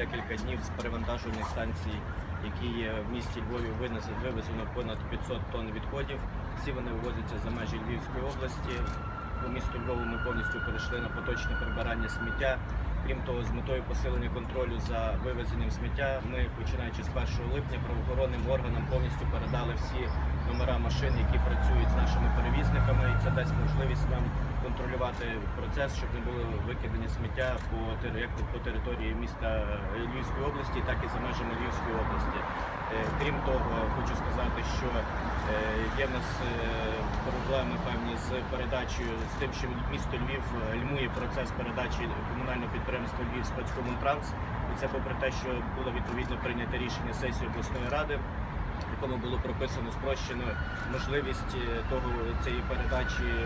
декілька днів з перевантажувальних станцій, які є в місті Львові, вивезено понад 500 тонн відходів. Всі вони вивозяться за межі Львівської області. У місту Львову ми повністю перейшли на поточне прибирання сміття. Крім того, з метою посилення контролю за вивезенням сміття, ми, починаючи з 1 липня, правоохоронним органам повністю передали всі номера машин, які працюють з нашими перевізниками, і це дасть можливість нам контролювати процес, щоб не було викидані сміття по як по території міста Львівської області, так і за межами Львівської області. Е, Крім того, хочу сказати, що е, є в нас е, проблеми певні з передачею з тим, що місто Львів гальмує процес передачі комунального підприємства Львів спецкомунтранс. І це попри те, що було відповідно прийнято рішення сесії обласної ради, в якому було прописано спрощено можливість е, того цієї передачі е,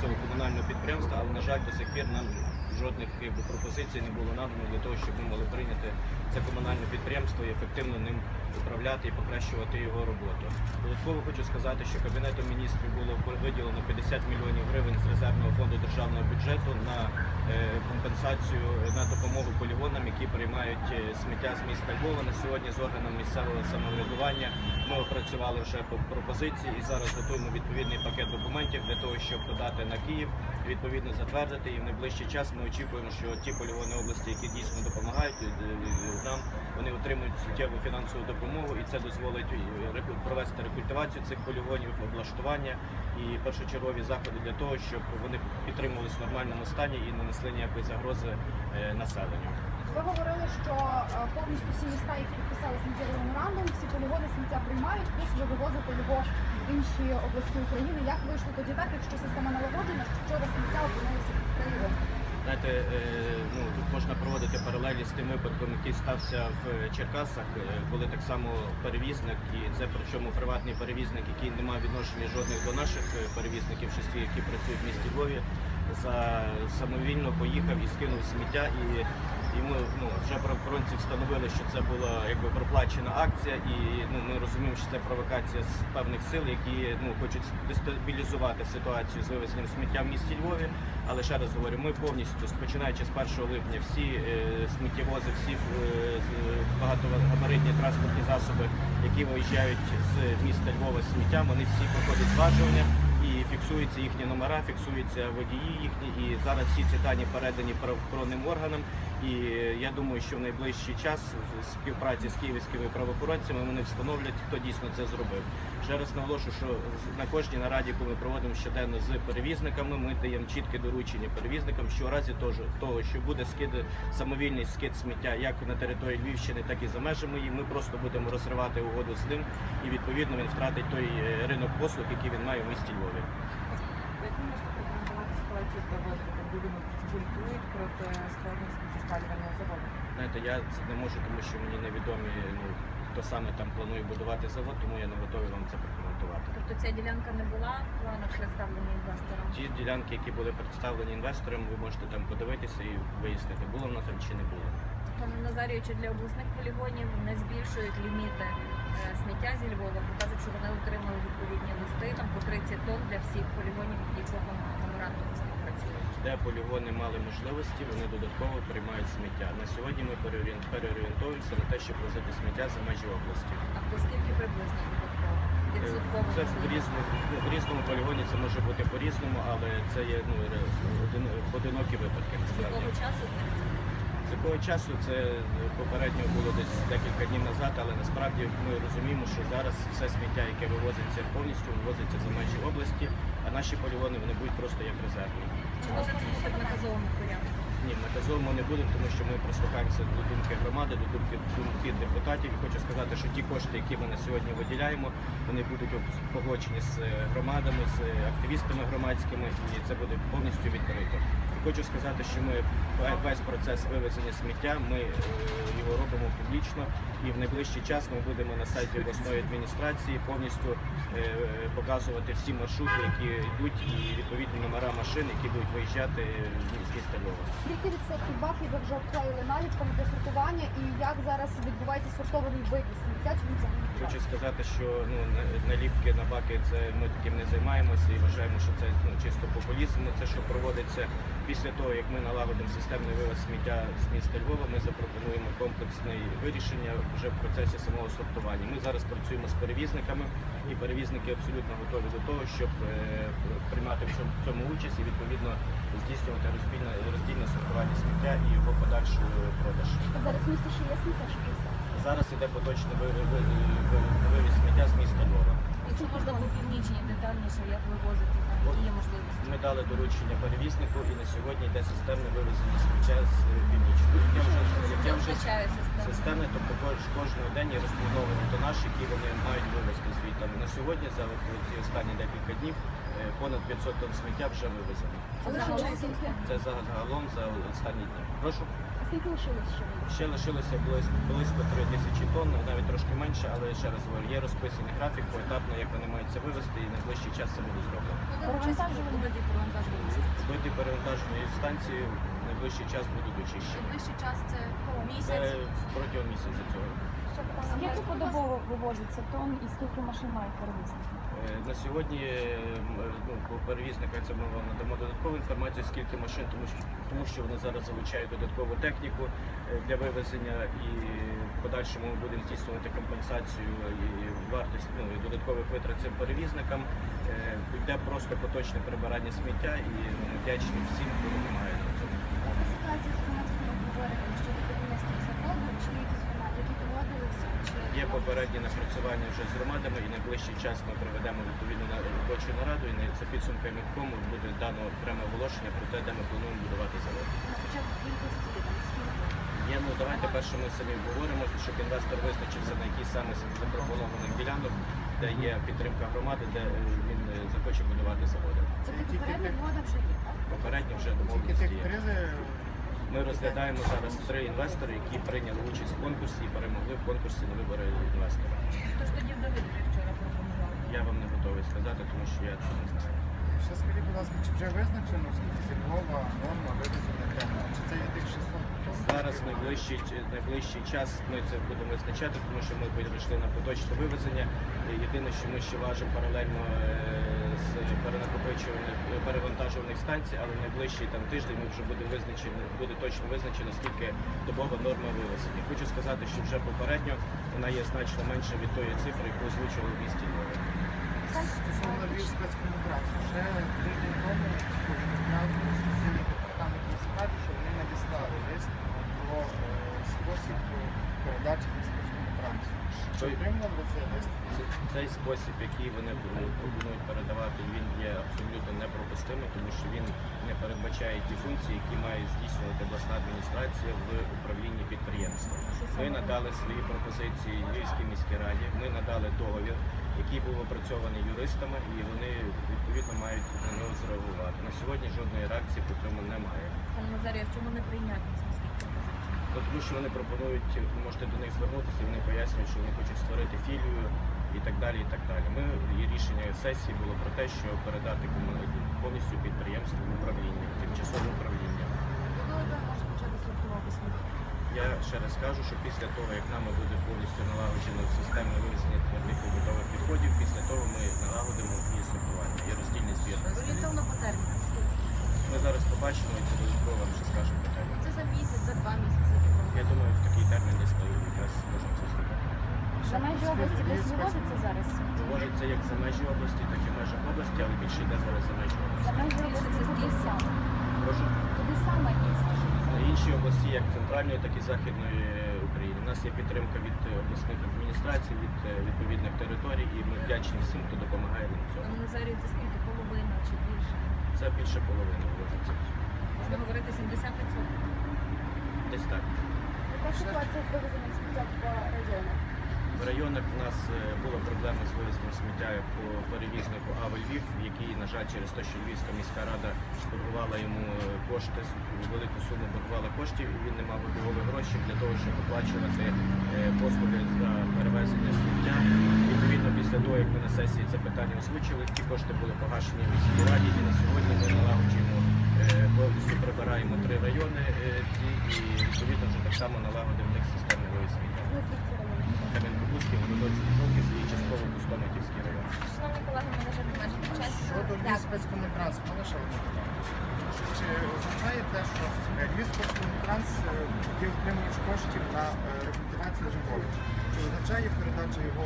цього комунального підприємства, але на жаль, до сих пір нам жодних пропозицій не було надано для того, щоб ми могли прийняти це комунальне підприємство і ефективно ним управляти і покращувати його роботу. Додатково хочу сказати, що Кабінетом міністрів було виділено 50 мільйонів гривень з резервного фонду державного бюджету на е, компенсацію на допомогу полігонам, які приймають е, сміття з міста Львова. На сьогодні з органом місцевого самоврядування ми опрацювали вже по пропозиції і зараз готуємо відповідний пакет документів для того, щоб подати на Київ, відповідно затвердити. І в найближчий час ми очікуємо, що ті полігони області, які дійсно допомагають е, нам, вони отримують суттєву фінансову допомогу, і це дозволить е, провести рекультивацію цих полігонів, облаштування і першочергові заходи для того, щоб вони підтримувалися в нормальному стані і не несли ніякої загрози е, населенню. Ви говорили, що е, повністю всі міста, які підписали сміттєвий меморандум, всі полігони сміття приймають, плюс ви вивозите його в інші області України. Як вийшло тоді так, якщо система налагоджена, що вчора сміття опинилося під Києвом? Знаєте, можна проводити паралелі з тим випадком, який стався в Черкасах, е, коли так само перевізник, і це причому приватний перевізник, який не має відношення жодних до наших е, перевізників, шести, які працюють в місті Львові, за самовільно поїхав і скинув сміття. І вже правоохоронці встановили, що це була якби проплачена акція, і ну ми розуміємо, що це провокація з певних сил, які ну хочуть дестабілізувати ситуацію з вивезенням сміття в місті Львові. Але ще раз говорю, ми повністю починаючи з 1 липня всі е, сміттєвози, всі е, багатогабаритні транспортні засоби, які виїжджають з міста Львова з сміттям, вони всі проходять зважування і фіксуються їхні номера, фіксуються водії їхні. І зараз всі ці дані передані правоохоронним органам. І я думаю, що в найближчий час в співпраці з київськими правоохоронцями вони встановлять, хто дійсно це зробив. Ще раз наголошую, що на кожній нараді, яку ми проводимо щоденно з перевізниками, ми даємо чітке доручення перевізникам, що у разі того, того, що буде скид самовільний скид сміття як на території Львівщини, так і за межами її, ми просто будемо розривати угоду з ним, і відповідно він втратить той е, ринок послуг, який він має в місті Львові. Як ви можете прокоментувати ситуацію з заводу, коли бунтують проти створення сміттєспалювального заводу? Знаєте, я це не можу, тому що мені невідомі ну хто саме там планує будувати завод, тому я не готовий вам це прокоментувати. Тобто ця ділянка не була в планах представлення інвесторам? Ті ділянки, які були представлені інвесторам, ви можете там подивитися і вияснити, було воно там чи не було. Чи для обласних полігонів не збільшують ліміти е, сміття зі Львова, бо кажуть, що вони отримали відповідні листи там по 30 тонн для всіх полігонів, які по меморандуму співпрацюють. Де полігони мали можливості, вони додатково приймають сміття. На сьогодні ми переорієнтуємося на те, щоб возити сміття за межі області. А по скільки приблизно додатково? Е, Це в різному в різному полігоні це може бути по-різному, але це є ну один, поодинокі випадки. З якого часу це? З якого часу це попередньо було десь декілька днів назад, але насправді ми розуміємо, що зараз все сміття, яке вивозиться повністю, вивозиться за межі області, а наші полігони вони будуть просто як резервні. Чи може це бути в наказовому порядку? Ні, наказовано не буде, тому що ми прислухаємося до думки громади, до думки, думки депутатів. І хочу сказати, що ті кошти, які ми на сьогодні виділяємо, вони будуть погоджені з е, громадами, з е, активістами громадськими, і це буде повністю відкрито. Хочу сказати, що ми весь процес вивезення сміття ми е, його робимо публічно, і в найближчий час ми будемо на сайті обласної адміністрації повністю е, показувати всі маршрути, які йдуть, і відповідні номера машин, які будуть виїжджати з міста Львова. Скільки відсотків баків ви вже обклеїли наліпками для сортування і як зараз відбувається сортований вивіз сміття? Хочу сказати, що ну наліпки на баки це ми таким не займаємося і вважаємо, що це ну чисто популізм. Це що проводиться. Після того, як ми налагодимо системний вивоз сміття з міста Львова, ми запропонуємо комплексне вирішення вже в процесі самого сортування. Ми зараз працюємо з перевізниками, і перевізники абсолютно готові до того, щоб е, приймати в цьому- участь і відповідно здійснювати роздільне, сортування сміття і його подальшу продаж. Зараз в місті ще є сміття, що? Зараз іде поточний ви- ви- ви- вивіз сміття з міста Львова. Якщо можна по північній детальніше, як вивозити там, які є можливості. Ми дали доручення перевізнику, і на сьогодні йде системне вивезення сміття з північного. Яке Це означає систему. системи, тобто кож- кожного день є розпланований тонаж, який вони мають вивезти звідти. На сьогодні, за ці останні декілька днів, е, понад 500 тонн сміття вже вивезено. Це загалом за останні дні. Прошу. Скільки лишилось ще? Ще лишилося близько, близько 3 тисячі тонн, навіть трошки менше, але ще раз говорю, є розписаний графік поетапно, як вони мають це вивезти, і найближчий час це буде зроблено. Перевантажували Види перевантажування. Збиті перевантаженої станції в найближчий час будуть очищені. Найближчий час це Це місяць. протягом місяця цього. Скільки подобово вивозиться тонн і скільки машин мають перевізники? Е, На сьогодні е, ну, по перевізниках це ми вам надамо додаткову інформацію, скільки машин, тому що, тому що вони зараз залучають додаткову техніку е, для вивезення і в подальшому ми будемо здійснювати компенсацію і вартість ну, і додаткових витрат цим перевізникам. Йде просто поточне прибирання сміття і ми вдячні всім, хто допомагає на цьому. Ситуація з громадськими обговореннями щодо будівництва закону? Чи якісь громади, які погодилися? Чи Є попередні напрацювання вже з громадами, і найближчий час ми проведемо відповідну робочу нараду. І за підсумками якому буде дано окреме оголошення про те, де ми плануємо будувати завод. на початку кількості? Є, ну давайте перше ми самі обговоримо, щоб інвестор визначився на якій саме запропонованих ділянок, де є підтримка громади, де е, він е, захоче будувати заводи. Це попередня згода вже є, так? Попередньо вже домовленості є. Ми розглядаємо зараз три інвестори, які прийняли участь в конкурсі і перемогли в конкурсі на вибори інвестора. Тож тоді в довідки вчора пропонували. Я вам не готовий сказати, тому що я це не знаю. ще скажіть, будь ласка, чи вже визначено, скільки зі Львова норма вивезення темна? Чи це є тих 600 тонн? Зараз найближчий, найближчий час ми це будемо визначати, тому що ми перейшли на поточне вивезення. Єдине, що ми ще важимо паралельно е, з перенакопичувальних е, станцій, але найближчий там тиждень ми вже буде визначено, буде точно визначено, скільки добова норма вивезення. Хочу сказати, що вже попередньо вона є значно менша від тої цифри, яку озвучили в місті Львові. Стосовно Львів спецкомунтрансу, вже тиждень тому повідомляв Конституційний департамент міськради, що вони надіслали лист про е, спосіб передачі спецкомунтрансу. Чи Той- отримали ви цей лист? Ц- Цей спосіб, який вони пропонують передавати, він є абсолютно непропустимий, тому що він не передбачає ті функції, які має здійснювати обласна адміністрація в управлінні підприємством. Ми надали свої пропозиції Львівській міській раді. Ми надали договір, який був опрацьований юристами, і вони відповідно мають на нього зреагувати. На сьогодні жодної реакції по цьому немає. Пане Назарію, в чому неприйнятність міських пропозицій? Ну, тому що вони пропонують, ви можете до них звернутися, вони пояснюють, що вони хочуть створити філію і так далі. І так далі. Ми і рішення сесії було про те, що передати комуна- повністю підприємство в управління, тимчасове управління. Почати? Я ще раз кажу, що після того, як нами буде повністю налагоджено системне вивезення твердих побутових відходів, після того ми налагодимо і сортування, і роздільний збір. Орієнтовно по термінах. Ми зараз побачимо і це додатково вам ще скажемо питання. Це за місяць, за два місяці. Я думаю, в такий термін десь ми якраз можемо це зробити. За межі області десь вивозиться зараз? Вводиться як за межі області, так і в межах області, але більше йде зараз за межі області. За межі області Це куди саме? Прошу. Куди саме? На інші області, як центральної, так і західної України. У нас є підтримка від е, обласних адміністрацій, від е, відповідних територій, і ми вдячні всім, хто допомагає нам в цьому. Пане Назарію, це скільки? Половина чи більше? Це більше половини вивозиться. Можна говорити 70%. Десь так. Яка ситуація з вивезенням сміття в районах? В районах в нас е, була проблема з вивезенням сміття по перевізнику АВ Львів, який, на жаль, через те, що Львівська міська рада боргувала йому е, кошти, велику суму боргувала коштів, і він не мав обігових грошей для того, щоб оплачувати е, послуги за перевезення сміття. Відповідно, після того, як ми на сесії це питання озвучили, ті кошти були погашені в міській раді, і на сьогодні ми налагоджуємо повністю прибираємо три райони ці, і відповідно вже так само налагодимо в них системний вивіз сміття. Кам'янко-Бузький, Володоцький, Жовківський і частина Пустоматівський район. Шановні колеги, ми на жаль обмежені в часі. Щодо спецкомунтранс, в ще одне. Чи означає те, що спецкомунтранс е, є отримувач коштів на рекультивацію Львович? Чи означає передача його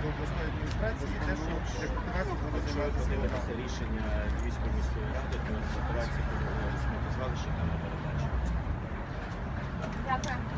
до обласної адміністрації те, що рекультивація буде займатися держава? рішення Львівської міської ради, ситуація по сміттєзвалищі та на передачі. Дякую.